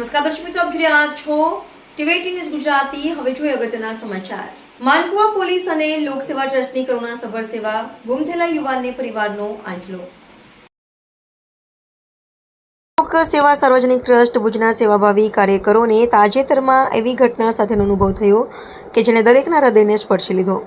નમસ્કાર, દર્શક મિત્રો, આપ જોઈ રહ્યા છો ટીવી ન્યૂઝ ગુજરાતી. હવે જોઈએ અગત્યના સમાચાર. માલપુઆ પોલીસ અને લોકસેવા ટ્રસ્ટની કરુણા સભર સેવા ગુમ થયેલા યુવાનને પરિવારનો આંચલો લોક સેવા સાર્વજનિક ટ્રસ્ટ ભુજના સેવાભાવી કાર્યકરોને તાજેતરમાં એવી ઘટના સાથેનો અનુભવ થયો કે જેણે દરેકના હૃદયને સ્પર્શી લીધો.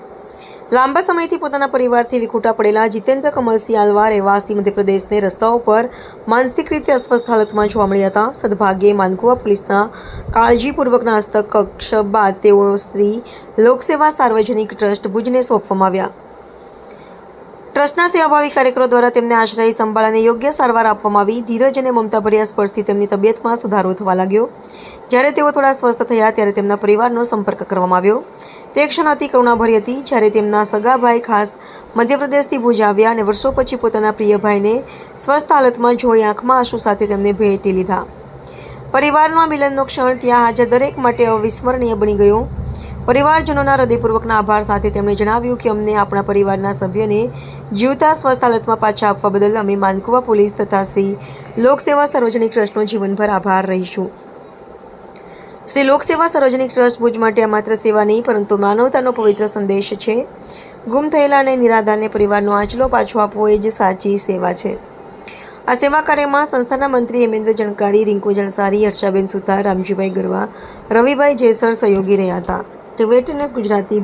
લાંબા સમયથી પોતાના પરિવારથી વિખૂટા પડેલા જીતેન્દ્ર કમલસિંહ આલવા રહેવાસી મધ્યપ્રદેશને રસ્તાઓ પર માનસિક રીતે અસ્વસ્થ હાલતમાં જોવા મળ્યા હતા. સદભાગ્યે માનકુવા પોલીસના કાળજીપૂર્વકના હસ્તક કક્ષ બાદ તેઓ શ્રી લોકસેવા સાર્વજનિક ટ્રસ્ટ ભુજને સોંપવામાં આવ્યા. ટ્રસ્ટના સેવાભાવી કાર્યકરો દ્વારા તેમને આશ્રય સંભાળ અને યોગ્ય સારવાર આપવામાં આવી. ધીરજ અને મમતાભર્યા સ્પર્શથી તેમની તબિયતમાં સુધારો થવા લાગ્યો. જ્યારે તેઓ થોડા સ્વસ્થ થયા ત્યારે તેમના પરિવારનો સંપર્ક કરવામાં આવ્યો. તે ક્ષણ અતિ કરુણાભરી હતી. જ્યારે તેમના સગા ભાઈ ખાસ મધ્યપ્રદેશથી ભુજ આવ્યા અને વર્ષો પછી પોતાના પ્રિય ભાઈને સ્વસ્થ હાલતમાં જોઈ આંખમાં આંસુ સાથે તેમને ભેટી લીધા. પરિવારનો મિલનનો ક્ષણ ત્યાં હાજર દરેક માટે અવિસ્મરણીય બની ગયો. પરિવારજનોના હૃદયપૂર્વકના આભાર સાથે તેમણે જણાવ્યું કે અમને આપણા પરિવારના સભ્યને જીવતા સ્વસ્થ હાલતમાં પાછા આપવા બદલ અમે માનકુવા પોલીસ તથા શ્રી લોકસેવા સાર્વજનિક ટ્રસ્ટનો જીવનભર આભાર રહીશું. શ્રી લોકસેવા સાર્વજનિક ટ્રસ્ટ ભુજ માટે આ માત્ર સેવા નહીં, પરંતુ માનવતાનો પવિત્ર સંદેશ છે. ગુમ થયેલા અને નિરાધારને પરિવારનો આંચલો પાછો આપવો એ જ સાચી સેવા છે. આ સેવા કાર્યમાં સંસ્થાના મંત્રી હેમેન્દ્ર જણકારી, રિંકુ જણસારી, હર્ષાબેન સુથાર, રામજીભાઈ ગરવા, રવિભાઈ જેસર સહયોગી રહ્યા હતા. તે વેટ ગુજરાતી